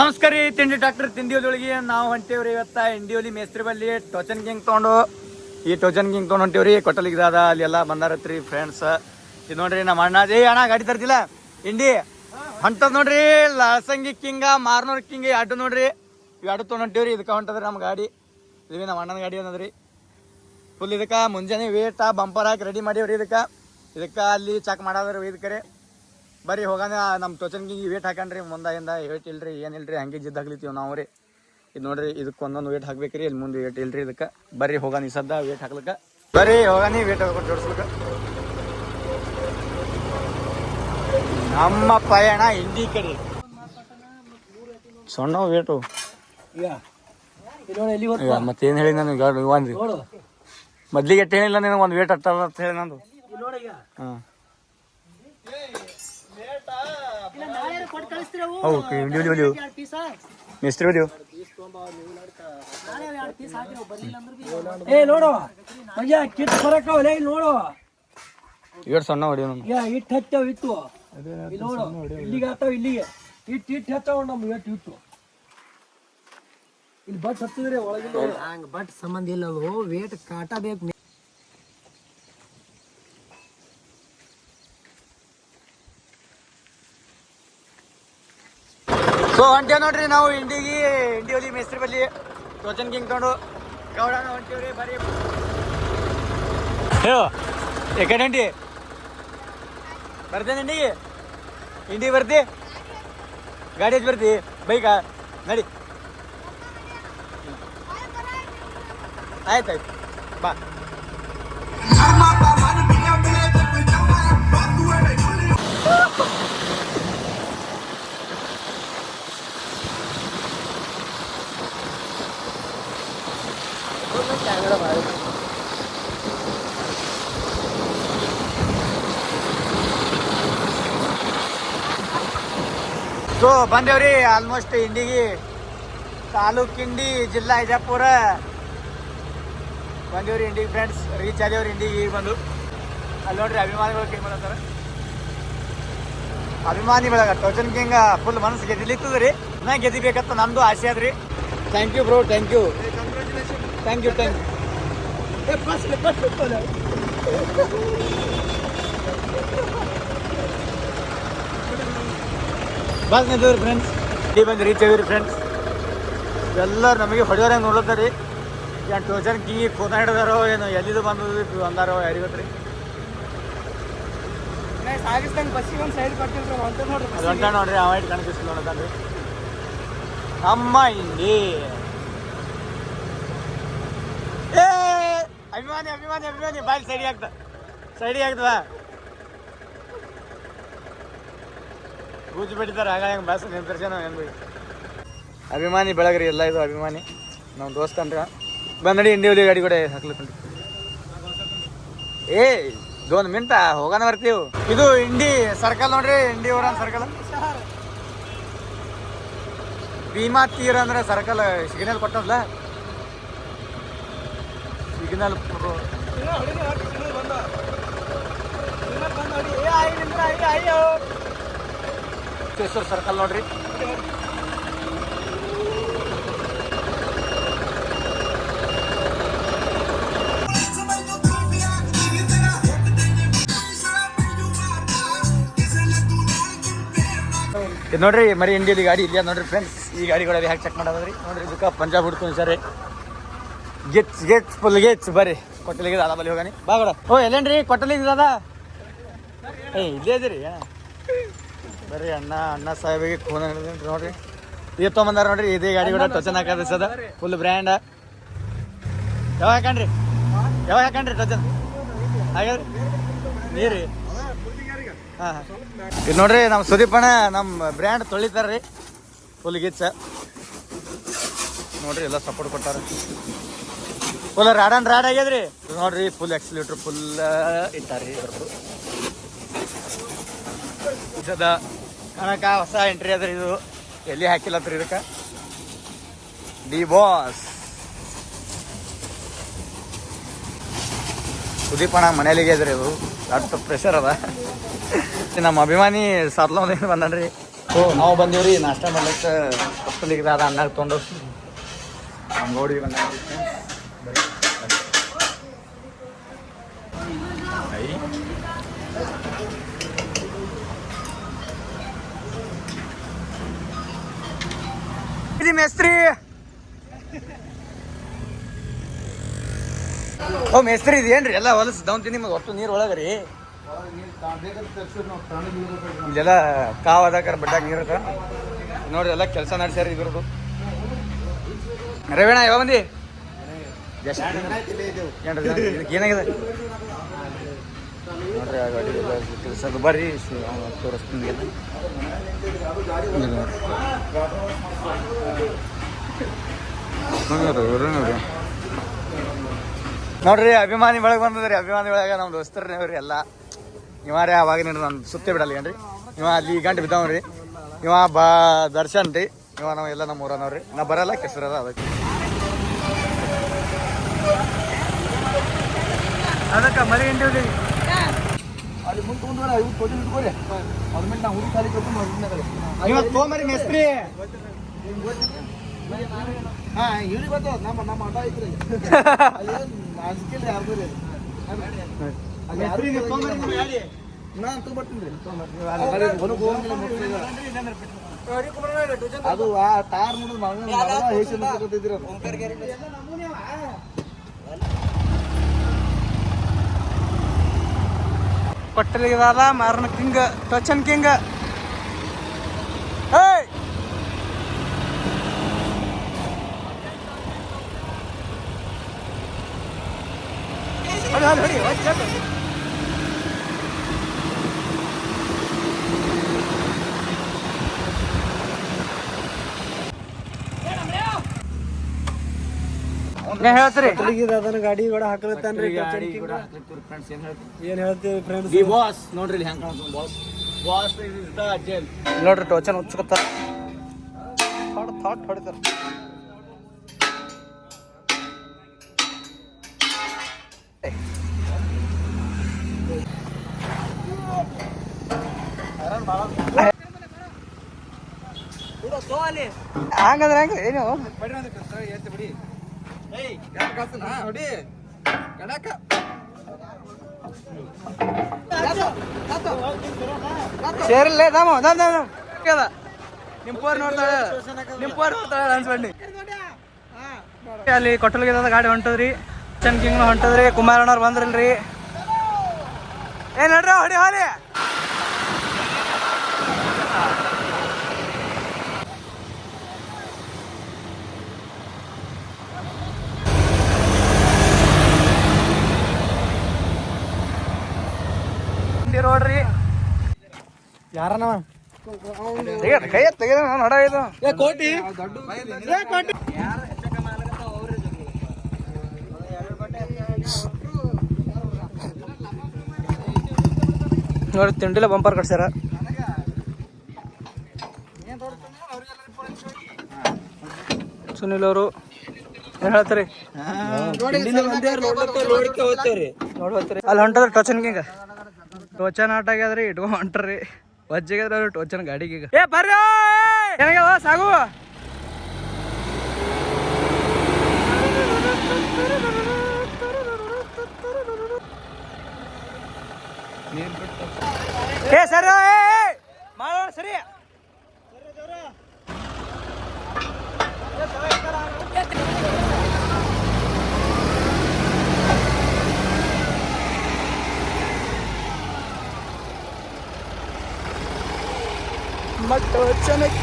ನಮಸ್ಕಾರ ರೀ ತಿಂಡಿ ಡಾಕ್ಟರ್ ತಿಂಡಿಯೊಳಗೆ ನಾವು ಹೊಂಟೇವ್ರಿ ಇವತ್ತ ಇಂಡಿಯೋಲಿ ಮೇಸ್ತ್ರಿ ಬಲ್ಲಿ ಟೋಚನ್ ಗಿಂಗ್ ತೊಗೊಂಡು. ಈ ಟೋಚನ್ ಗಿಂಗ್ ತೊಗೊಂಡು ಹೊಂಟೇವ್ರಿ, ಕೊಟ್ಟಲಿಗೆ ದಾದ ಅಲ್ಲಿ ಎಲ್ಲ ಬಂದಾರತ್ರಿ ಫ್ರೆಂಡ್ಸ್ ಇದು ನೋಡ್ರಿ ನಮ್ಮ ಅಣ್ಣ, ಏ ಅಣ್ಣ, ಗಾಡಿ ತರ್ತಿಲ್ಲ ಇಂಡಿ ಹೊಂಟದ್ ನೋಡ್ರಿ, ಲಾಸಂಗಿ ಕಿಂಗ, ಮಾರ್ನೂರ್ ಕಿಂಗ್ ಎರಡು ನೋಡ್ರಿ. ಅಡ್ಡು ತೊಗೊಂಡು ಹೊಂಟೇವ್ರಿ, ಇದಕ್ಕೆ ಹೊಂಟದ್ರಿ ನಮ್ಮ ಗಾಡಿ. ಇದು ನಮ್ಮ ಅಣ್ಣನ ಗಾಡಿ ಅನ್ನೋದ್ರಿ. ಫುಲ್ ಇದಕ್ಕೆ ಮುಂಜಾನೆ ವೇಟ ಬಂಪರ್ ಹಾಕಿ ರೆಡಿ ಮಾಡೀವ್ರಿ ಇದಕ್ಕೆ. ಇದಕ್ಕೆ ಅಲ್ಲಿ ಚೆಕ್ ಮಾಡಾದ್ರಿ ಇದಕ್ಕೆ ಬರ್ರಿ ಹೋಗಾನ ನಮ್ಮ ಟೋಚನ್ಗೆ ವೇಟ್ ಹಾಕಣ್ರಿ ಮುಂದಾಗಿಂದ ಹೇಳ್ತಿಲ್ರಿ ಇಲ್ರಿ ಏನಿಲ್ರಿ ಹಂಗೆ ಜಿದ್ದು ಹಾಕ್ಲಿತ್ತೀವಿ ನಾವು ರೀ. ಇದು ನೋಡ್ರಿ ಇದಕ್ಕೆ ಒಂದೊಂದು ವೇಟ್ ಹಾಕ್ಬೇಕ್ರಿ ಇಲ್ಲಿ ಮುಂದೆ ವೇಟ್ ಇಲ್ರಿ ಇದಕ್ಕೆ. ಬರ್ರಿ ಹೋಗಾನ ಈ ಸದ್ದ ವೇಟ್ ಹಾಕ್ಲಿಕ್ಕೆ. ಬರ್ರಿ ಹೋಗಾನಿ ವೇಟ್ ಹಾಕೊಂಡು ಜೋಡಿಸ್ಲಿಕ್ಕೆ. ನಮ್ಮ ಪಯಣ ಹಿಂದಿ ಕಡೆ. ಸಣ್ಣ ವೇಟು ಮತ್ತೇನು ಹೇಳಿ ನನಗೆ ಒಂದು ಮೊದ್ಲಿಗೆ ಎಟ್ಟು ಹೇಳಿಲ್ಲ ನಿನಗೆ ಒಂದು ವೇಟ್ ಹತ್ತಲ್ಲ ಅಂತ ಹೇಳಿ ನಂದು. ಹಾಂ. ಕೊಟ್ಟು ಕಳಿಸ್ತೀರ? ಅವು ಓಕೆ ಎರಡು ಪೀಸ ಮಿಸ್ತ್ರಿ ವಿಡಿಯೋ ನಾಳೆ ಎರಡು ಪೀಸ್ ಹಾಕಿರೋ ಬರಲಿಲ್ಲ ಅಂದ್ರೆ ಏ ನೋಡು ಮಜಾ ಕಿಟ್ ಬರಕಾವಲ್ಲ ಇಲ್ಲಿ ನೋಡು. ಎರಡು ಸಣ್ಣ ಹೊಡಿಯೋ ನಾನು ಈಗ ಇಟ್ಟು ಹಚ್ಚಾವ ಇಟ್ಟು ಇಲ್ಲಿ ನೋಡು ಇಲ್ಲಿಗೆ ಆತಾವ ಇಲ್ಲಿಗೆ. ಇಟ್ಟು ಇಟ್ಟು ಹಚ್ಚಾವ ನಮ್ಮ ಇಟ್ಟು ಇಟ್ಟು ಇಲ್ಲಿ ಬಟ್ ಹತ್ತಿದ್ರೆ ಒಳಗಿಲ್ಲ ಹಂಗ ಬಟ್ ಸಂಬಂಧ ಇಲ್ಲ ಅದು ವೇಟ್ ಕಾಟ ಬೇಕು ಸೊ ಹೊಂಟೇವ್ ನೋಡ್ರಿ ನಾವು ಇಂಡಿಗೆ ಇಂಡಿ ಒಲಿ ಮೇಸ್ತ್ರಿ ಬಲ್ಲಿ ಟೋಚನ್ ಕಿಂಗ್ ತಗೊಂಡು. ಗೌಡನ ಹೊಂಟೇವ್ರಿ ಬರೀ ಹೇ ಯಾಕಡೆ ಇಂಡಿ ಬರ್ತೇನೆ ಇಂಡಿಗೆ ಇಂಡಿ ಬರ್ತಿ. ಗಾಡಿ ಬರ್ತಿ. ಬೈಕಾ. ನಡಿ. ಆಯ್ತು ಬಾ ಸೊ ಬಂದೇವ್ರಿ ಆಲ್ಮೋಸ್ಟ್ ಇಂಡಿಗಿ ತಾಲೂಕಿಂಡಿ ಜಿಲ್ಲಾ ಇಜಾಪುರ ಬಂದೇವ್ರಿ ಇಂಡಿಗೆ ಫ್ರೆಂಡ್ಸ್ ರೀಚ್ ಆದೇವ್ರಿ ಇಂಡಿಗೆ ಈಗ ಬಂದು. ಅಲ್ಲಿ ನೋಡ್ರಿ ಅಭಿಮಾನಿಗಳು ಕಿಂಗ್ ಮಾಡತ್ತಾರ ಅಭಿಮಾನಿ ಬೆಳಗ ಟೋಚನ್ ಕಿಂಗ ಫುಲ್ ಮನಸ್ಸು ಗೆದಿಲಿತ್ತದ್ರಿ ನಾ ಗೆದಿಬೇಕಂತ ನಮ್ದು ಆಸೆ ಅದ್ರಿ thank you bro thank you thank you thank you bus ನಿಂತವ್ರಿ friends ಇಲ್ಲಿ ಬಂದು ರೀಚ್ ಆಗಿರಿ ಫ್ರೆಂಡ್ಸ್ ಎಲ್ಲರೂ ನಮಗೆ ಹೊಡೆಯೋರ ನೋಡ್ಲತ್ತಾರಿ ಏನು ಟೋಚನ್ ಕೀ ಕೂತ ಹಿಡಿದಾರೋ ಏನು ಎಲ್ಲಿದು ಬಂದದು ಅಂದಾರೋ ಯಾರಿಗೆ ಗೊತ್ತ್ರಿ ಸಾಗಿಸ್ದಂಗೆ ಬಸ್ಸಿಗೆ ಒಂದು ಸೈಡ್ ಕೊಟ್ಟಿಲ್ರಿ ಹೊಂಟ ನೋಡ್ರಿ ಹೊಂಟ ನೋಡ್ರಿ ಅವ ಇಟ್ಟು ಕಣ್ಕಿಸ್ಲು ನೋಡತಾನ್ರಿ ನಮ್ಮ ಇಲ್ಲಿ ಏ ಅಭಿಮಾನಿ ಅಭಿಮಾನಿ ಅಭಿಮಾನಿ. ಬಾಯ್, ಸೈಡಿ ಆಗ್ತ ಸೈಡಿ ಆಗ್ತದ ಗೂಜು ಬಿಡ್ತಾರೆ ಆಗ ಹೆಂಗೆ ಬಸ್ ನಿಂತರ್ಸೇನ ಹೆಂಗೆ ಅಭಿಮಾನಿ, ಬೆಳಗ್ರಿ, ಎಲ್ಲ ಇದು ಅಭಿಮಾನಿ. ನಮ್ಮ ದೋಸ್ತ ಅಂದ್ರ. ಬಂದಡಿ ಇಂಡಿಯೋಲಿ ಗಾಡಿ ಕೂಡ ಹಾಕ್ಲಿಕ್ಕೆ ಏ ದೋನ್ ಮಿಂಟ, ಹೋಗೋಣ ಬರ್ತೀವಿ. ಇದು ಇಂಡಿ ಸರ್ಕಲ್ ನೋಡ್ರಿ ಇಂಡಿ ಊರ ಸರ್ಕಲ್ ಭೀಮಾ ತೀರ ಅಂದ್ರೆ ಸರ್ಕಲ್ ಸಿಗ್ನಲ್ ಕೊಟ್ಟದ್ಲ. ಸಿಗ್ನಲ್ ಸರ್ಕಲ್ ನೋಡ್ರಿ. ಇದು ನೋಡ್ರಿ ಮರಿ ಇಂಡಿಯಲ್ಲಿ ಗಾಡಿ ಇಲ್ಲ ನೋಡ್ರಿ ಫ್ರೆಂಡ್ಸ್ ಈ ಗಾಡಿಗಳಲ್ಲಿ ಹ್ಯಾಕ್ ಚೆಕ್ ಮಾಡೋದ್ರಿ ನೋಡ್ರಿ ಇದಕ್ಕೆ ಪಂಜಾಬ್ ಹುಡ್ಕೊಂಡು ಸರಿ. ಗೆಟ್ಸ್ ಗೆಚ್ ಫುಲ್ ಗೆಚ್ ಬರ್ರಿ ಕೊಟ್ಟಲಿಗೆ ದಾದ ಬಲ್ಲಿ ಹೋಗಾನಿ ಬಾ ಬೇಡ ಓ, ಎಲ್ಲೇನ್ರಿ? ಕೊಟ್ಟಲಿಗೆ ದಾದ ಏ, ಇಲ್ಲೇ ಇದ್ದೀರಿ ಬರ್ರಿ ಅಣ್ಣ ಅಣ್ಣ ಸಾಹೇಬಿಗೆ ಫೋನ್ ಹಿಡಿದ್ರಿ ನೋಡ್ರಿ. ಇದು ತೊಗೊಂಬಂದಾರ ನೋಡ್ರಿ, ಇದೇ ಗಾಡಿ ಕೂಡ ಟೊಚನ್ ಹಾಕದ ಸದ ಫುಲ್ ಬ್ರ್ಯಾಂಡ್ ಯಾವಾಗ ಹಾಕಣ್ರಿ? ಯಾವಾಗ ಹಾಕಣ್ರಿ ಟಚನ್? ಹಾಗಾದ್ರೆ? ನೀರಿ? ಹಾಂ ಹಾಂ. ಇದು ನೋಡ್ರಿ ನಮ್ಮ ಸುದೀಪಣ್ಣ ನಮ್ಮ ಬ್ರ್ಯಾಂಡ್ ತೊಳಿತಾರ್ರಿ. ಫುಲ್ ಗಿಚ್ಚ ನೋಡ್ರಿ, ಎಲ್ಲ ಸಪೋರ್ಟ್ ಕೊಟ್ಟಾರ. ಫುಲ್ ರಾಡ್ ಅಂಡ್ ರಾಡ್ ಆಗ್ಯದ್ರಿ ನೋಡ್ರಿ ಫುಲ್ ಎಕ್ಸಿಲೇಟರ್ ಫುಲ್ ಇಟ್ಟಾರಿ ಸದ ಕಣಕ, ಹೊಸ ಎಂಟ್ರಿ ಅದ್ರಿ ಇದು. ಎಲ್ಲಿ ಹಾಕಿಲ್ಲತ್ರಿ ಇದಕ್ಕೆ? D boss. ಸುದೀಪಣ್ಣ ಮನೇಲಿಗೆ ಇದ್ರಿ ಇದು ದೊಡ್ಡ ಪ್ರೆಷರ್ ಅದ. ನಮ್ಮ ಅಭಿಮಾನಿ ಸಾತ್ಲೋದಿಂದ ಬಂದನ್ರಿ? ಓ, ನಾವು ಬಂದೀವ್ರಿ, ನಾಷ್ಟ ಮಾಡ್ಲಿಕ್ಕೆ. ಅನ್ನ ತೊಗೊಂಡು ನೋಡಿ ಬಂದ ಇದು ಮೇಸ್ತ್ರಿ ಓ ಮೇಸ್ತ್ರಿ ಇದೇನ್ರಿ? ಎಲ್ಲ ಹೊಲಸು ದೌಂತಿ ನಿಮಗೆ? ಒಟ್ಟು ನೀರು ಒಳಗ್ರಿ. ಇಲ್ಲೆಲ್ಲ ಕಾವ್ ಅದಾಕರ ಬಡ್ಡಾಗ ನೀರು ನೋಡ್ರಿ, ಎಲ್ಲ ಕೆಲಸ ನಡೆಸ್ಯಾರ ಇದ್ರದ್ದು ರವೇಣ ಯಾವ ಇದಕ್ಕೆ ಏನಾಗಿದೆ? ನೋಡ್ರಿ ಆ ಗಾಡಿ ಬರ್ರಿ ತೋರಿಸ್ತೀನಿ ನೋಡ್ರಿ. ಅಭಿಮಾನಿ ಬೆಳಗ್ಗೆ ಬಂದದ್ರಿ. ಅಭಿಮಾನಿ ಬೆಳಗ್ಗೆ ನಮ್ಮ ದೋಸ್ತರ್ರಿ ಅವ್ರಿ ಎಲ್ಲ. ಇವಾರೇ ಅವಾಗ ನೀನು ನಾನು ಸುತ್ತೇ ಬಿಡಲ್ಲ ಏನ್ರಿ? ಇವ ಅಲ್ಲಿ ಗಂಟೆ ಬಿದ್ದಾವ್ರಿ ಇವ ಬಾ ದರ್ಶನ್ ರೀ. ಇವ ನಾವು ಎಲ್ಲ ನಮ್ಮ ಊರನವ್ರಿ ನಾ ಬರಲ್ಲ ಕೆಸರದ ಅದಕ್ಕೆ. ಅದಕ್ಕೆ ಮಳೆ ಹಿಂಡಿ ಅಲ್ಲಿ ಮುಂದೆ ಕೊಟ್ಟು ನಿಂತ್ಕೊರಿ ಅದ್ರ ಮೇಲೆ ನಾವು ಹುಡುಗಿ ಖಾಲಿ ಕೊಟ್ಟು ಮಾಡಿ ಇವತ್ತು ತೊಗೊಂಬರಿ ಮೇಸ್ತ್ರಿ. ಹಾ ಇವ್ರಿಗೆ ನಮ್ಮ ನಮ್ಮ ಆಟ ಐತ್ರಿ ಅಂಜಿಕೆ ಯಾರ್ದು ರೀ ಅಲ್ಲಿ ಯಾರು. ನಾನು ತೊಗೊಂಬರ್ತೀನಿ ರೀ ಹೊರಗೆ ಹೋಗಂಗಿಲ್ಲ. ಅದು ಆ ತಾರ್ ಹೇಸಿನ ತಗೋತಿದ್ರಿ ಅದು ಕೊಟ್ಟಲಿಗದ ಮಾರನ ಕಿಂಗ್ ಟಚನ್ ಕಿಂಗ್. ಏಯ್! ಹೊಡಿ, ಹೊಡಿ, ಹೊಡಿ, ಹೊಡಿ. ಏನ್ ಹೇಳ್ತೀರಿ? ಅದನ್ನ ಗಾಡಿ ಕೂಡ ಹಾಕಲತ್ತಾನ್ರಿ ಏನ್ ಹೇಳ್ತೀವಿ ಫ್ರೆಂಡ್ಸ್ ಈ ಬಾಸ್ ನೋಡ್ರಿ ಹೆಂಗ್ ಕಾಣ್ತಾನ ಬಾಸ್ ಬಾಸ್ ಇಸ್ ದ ನೋಡ್ರಿ ಟೋಚನ್ ಉಚ್ಚಕತ್ತ ಥಾಟ್ ಥಾಟ್ ಹೊಡಿತಾರ. ಹಂಗಂದ್ರೆ ಹಂಗ ಏನು ಸೇರಿಲ್ಲ ದಾಮ ದಾಮ ಕೇಳ. ನಿಮ್ಮ ಪೋರ್ ನೋಡ್ತಾಳೆ ನಿಮ್ಮ ಪೋರ್ ನೋಡ್ತಾಳೆ ಅನ್ಸ್ಬಂಡಿ ಅಲ್ಲಿ ಕೊಟ್ಟಲ್ಗಿದ ಗಾಡಿ ಹೊಂಟದ್ರಿ? ಚನ್ ಕಿಂಗ್ ಹೊಂಟದ್ರಿ, ಕುಮಾರಣ್ಣವ್ರು ಬಂದ್ರಲ್ರಿ. ಏನ್ ನಡ್ರಿ, ಹೊಡಿ, ಹಾಲಿ ನೋಡ್ರಿ ಯಾರನವ ನಡ ಇದು. ಕೋಟಿ. ನೋಡಿ ತಿಂಡಿಲ ಬಂಪರ್ ಕಟ್ಸ್ಯಾರ. ಸುನಿಲ್ ಅವರು ಏನ್ ಹೇಳ್ತಾರೆ? ನೋಡ್ಬತ್ತೀರಿ ಅಲ್ಲಿ ಹೊಂಟದ್ರಿ ಟಚನ್ ಕಿಂಗ ಟೋಚನ್ ಆಟ ಆಗ್ಯಾದ್ರಿ ಇಟ್ಕೊಂಡ್ ಹೊಂಟ್ರಿ. ವಜ್ಜಿಗೆ ಟೋಚನ್ ಗಾಡಿಗೆ ಈಗ. ಏ ಬರ್ರಿ ಏನಾಗ್ಯಾವ ಸಾಗು? ಏ ಸರ್ ಮಾಡೋಣ ಮಟ್ಟ ಚೆನ್ನಾಗಿ